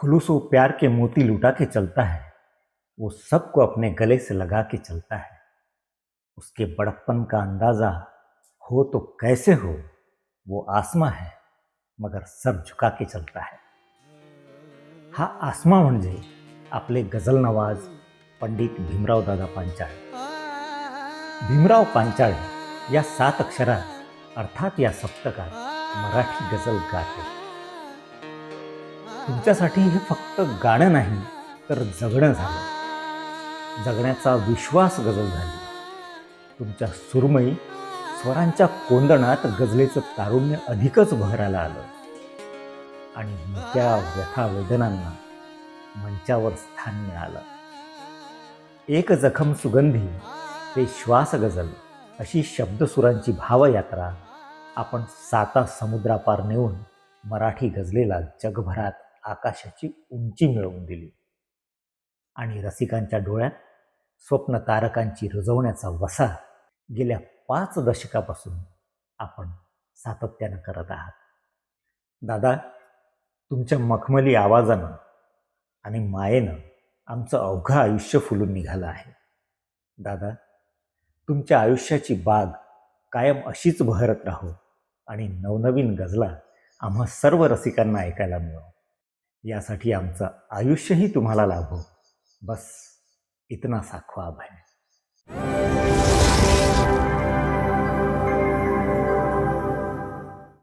खुलूसो प्यार के मोती लुटा के चलता है। वो सबको अपने गले से लगा के चलता है। उसके बड़प्पन का अंदाज़ा हो तो कैसे हो, वो आसमां है, मगर सर झुका के चलता है। हा, आसमा म्हणजे आपले गझल नवाज़ पंडित भीमराव दादा पांचाळ। भीमराव पांचाळ या सात अक्षरात, अर्थात या सप्तकात मराठी गझल गाते। तुमच्यासाठी हे फक्त गाणं नाही तर जगणं झालं. जगण्याचा विश्वास गजल झाली. तुमच्या सुरमई स्वरांच्या कोंदणात गजलेचं तारुण्य अधिकच बहरायला आलं. आणि त्या व्यथा वेदनांना मंचावर स्थान मिळालं. एक जखम सुगंधी ते श्वास गजल अशी शब्दसुरांची भावयात्रा आपण साता समुद्रापार नेऊन मराठी गजलेला जगभरात आकाशाची उंची मिळवून दिली. आणि रसिकांच्या डोळ्यात स्वप्न तारकांची रुजवण्याचा वसा गेल्या पाच दशकापासून आपण सातत्यानं करत आहात. दादा तुमच्या मखमली आवाजानं आणि मायेनं आमचं अवघं आयुष्य फुलून निघालं आहे. दादा तुमच्या आयुष्याची बाग कायम अशीच बहरत राहो आणि नवनवीन गजला आम्हा सर्व रसिकांना ऐकायला मिळो. यासाठी आमचं आयुष्यही तुम्हाला लाभो. बस इतना साखवा ख्वाब